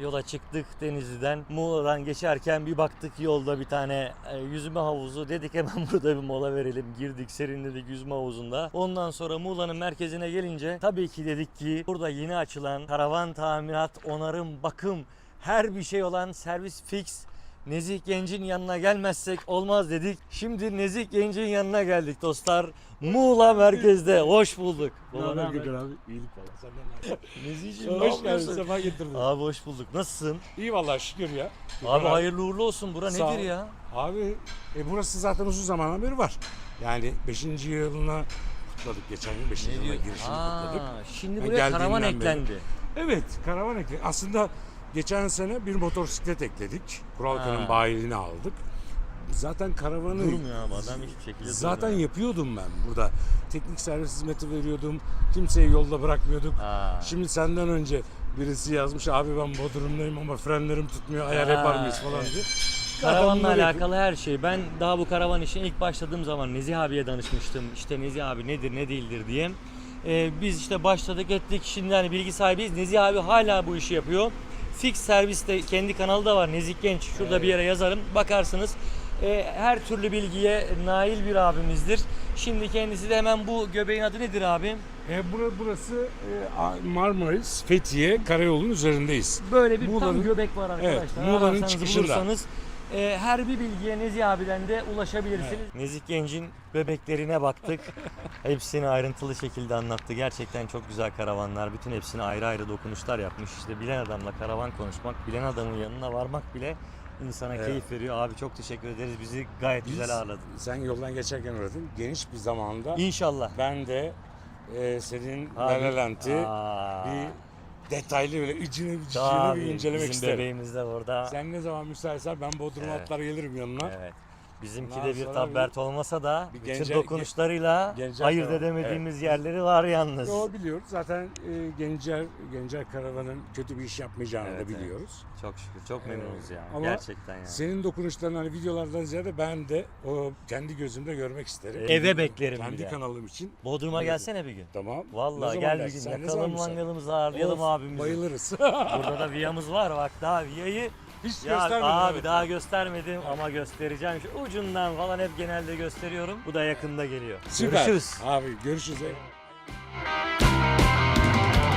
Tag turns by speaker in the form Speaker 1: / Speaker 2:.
Speaker 1: Yola çıktık Denizli'den. Muğla'dan geçerken bir baktık yolda bir tane e, yüzme havuzu. Dedik hemen burada bir mola verelim. Girdik serinledik yüzme havuzunda. Ondan sonra Muğla'nın merkezine gelince tabii ki dedik ki burada yeni açılan karavan tamirat, onarım, bakım her bir şey olan servis fix Nezih Genç'in yanına gelmezsek olmaz dedik. Şimdi Nezih Genç'in yanına geldik dostlar. Muğla merkezde. Hoş bulduk. Ne haber?
Speaker 2: abi? İyilik valla senden ne
Speaker 1: Nezih'ciğim ne
Speaker 2: Hoş geldin sefa getirdin.
Speaker 1: Abi hoş bulduk. Nasılsın?
Speaker 2: İyi valla şükür ya.
Speaker 1: Abi hayırlı uğurlu olsun. Bura
Speaker 2: Sağ
Speaker 1: nedir
Speaker 2: ol.
Speaker 1: ya?
Speaker 2: Abi e, burası zaten uzun zamandan beri var. Yani 5. yılına kutladık geçen yıl 5. yılına girişini kutladık.
Speaker 1: şimdi
Speaker 2: Ben
Speaker 1: buraya karavan
Speaker 2: geldiğimden beri.
Speaker 1: eklendi.
Speaker 2: Evet karavan ekledik. Aslında geçen sene bir motosiklet ekledik. Kuralkan'ın
Speaker 1: Ha.
Speaker 2: bayiliğini aldık. Zaten karavanı
Speaker 1: Durmuyor abi adam hiçbir şekilde
Speaker 2: zaten
Speaker 1: durmuyor.
Speaker 2: yapıyordum ben burada. Teknik servis hizmeti veriyordum. Kimseyi yolda bırakmıyorduk.
Speaker 1: Ha.
Speaker 2: Şimdi senden önce birisi yazmış abi ben Bodrum'dayım ama frenlerim tutmuyor ayar
Speaker 1: Ha,
Speaker 2: yapar mıyız falan diye.
Speaker 1: Karavanla alakalı her şey. Ben daha bu karavan işine ilk başladığım zaman Nezih abiye danışmıştım. İşte Nezih abi nedir ne değildir diye. Ee, biz işte başladık ettik. Şimdi hani bilgi sahibiyiz. Nezih abi hala bu işi yapıyor. Fix serviste kendi kanalı da var. Nezih Genç. Şurada bir yere yazarım. Bakarsınız. Ee, her türlü bilgiye nail bir abimizdir. Şimdi kendisi de hemen bu göbeğin adı nedir abi?
Speaker 2: E, bura, burası e, Marmaris, Fethiye, Karayolu'nun üzerindeyiz.
Speaker 1: Böyle bir tam
Speaker 2: Muğla'nın-
Speaker 1: göbek var arkadaşlar.
Speaker 2: Evet, Muğla'nın çıkışında.
Speaker 1: bulursanız, e, her bir bilgiye Nezih abiden de ulaşabilirsiniz. Nezih Genç'in bebeklerine baktık. Hepsini ayrıntılı şekilde anlattı. Gerçekten çok güzel karavanlar. Bütün hepsine ayrı ayrı dokunuşlar yapmış. İşte bilen adamla karavan konuşmak, bilen adamın yanına varmak bile insana
Speaker 2: Evet.
Speaker 1: keyif veriyor. Abi çok teşekkür ederiz. Bizi gayet
Speaker 2: Biz-
Speaker 1: güzel ağırladın.
Speaker 2: Sen yoldan geçerken uğradın. Geniş bir zamanda
Speaker 1: İnşallah.
Speaker 2: ben de e, senin
Speaker 1: Aa,
Speaker 2: bir detaylı böyle içini cicini
Speaker 1: tabii,
Speaker 2: bir incelemek
Speaker 1: bizim
Speaker 2: isterim.
Speaker 1: bebeğimiz de burada.
Speaker 2: Sen ne zaman müsaitsen ben Bodrum'a
Speaker 1: Evet.
Speaker 2: atlar gelirim yanına.
Speaker 1: Evet. Bizimki
Speaker 2: Ondan
Speaker 1: de bir
Speaker 2: sonra
Speaker 1: tabbert olmasa da
Speaker 2: bir
Speaker 1: bütün
Speaker 2: gence-
Speaker 1: dokunuşlarıyla
Speaker 2: Gencer
Speaker 1: ayırt
Speaker 2: karavan.
Speaker 1: edemediğimiz yerleri var yalnız.
Speaker 2: O biliyoruz. Zaten e, Gencer, Gencer Karavan'ın kötü bir iş yapmayacağını
Speaker 1: Evet,
Speaker 2: da
Speaker 1: evet.
Speaker 2: biliyoruz.
Speaker 1: Çok şükür çok memnunuz ya.
Speaker 2: Ama
Speaker 1: Gerçekten ya.
Speaker 2: Senin dokunuşların hani videolardan ziyade ben de o kendi gözümde görmek isterim.
Speaker 1: Eve beklerim
Speaker 2: Kendi
Speaker 1: bir de.
Speaker 2: kanalım için.
Speaker 1: Bodrum'a
Speaker 2: Evet.
Speaker 1: gelsene bir gün.
Speaker 2: Tamam. Ne
Speaker 1: Vallahi
Speaker 2: zaman
Speaker 1: gel bir
Speaker 2: dersin?
Speaker 1: gün
Speaker 2: Sen ne
Speaker 1: yakalım
Speaker 2: zaman müsait?
Speaker 1: mangalımızı ağırlayalım
Speaker 2: Of,
Speaker 1: abimizi.
Speaker 2: Bayılırız.
Speaker 1: Burada da viyamız var bak daha viyayı
Speaker 2: Hiç
Speaker 1: ya
Speaker 2: göstermedin.
Speaker 1: abi
Speaker 2: evet.
Speaker 1: daha göstermedim ama göstereceğim. Şu ucundan falan hep genelde gösteriyorum. Bu da yakında geliyor.
Speaker 2: Süper.
Speaker 1: Görüşürüz.
Speaker 2: Abi görüşürüz.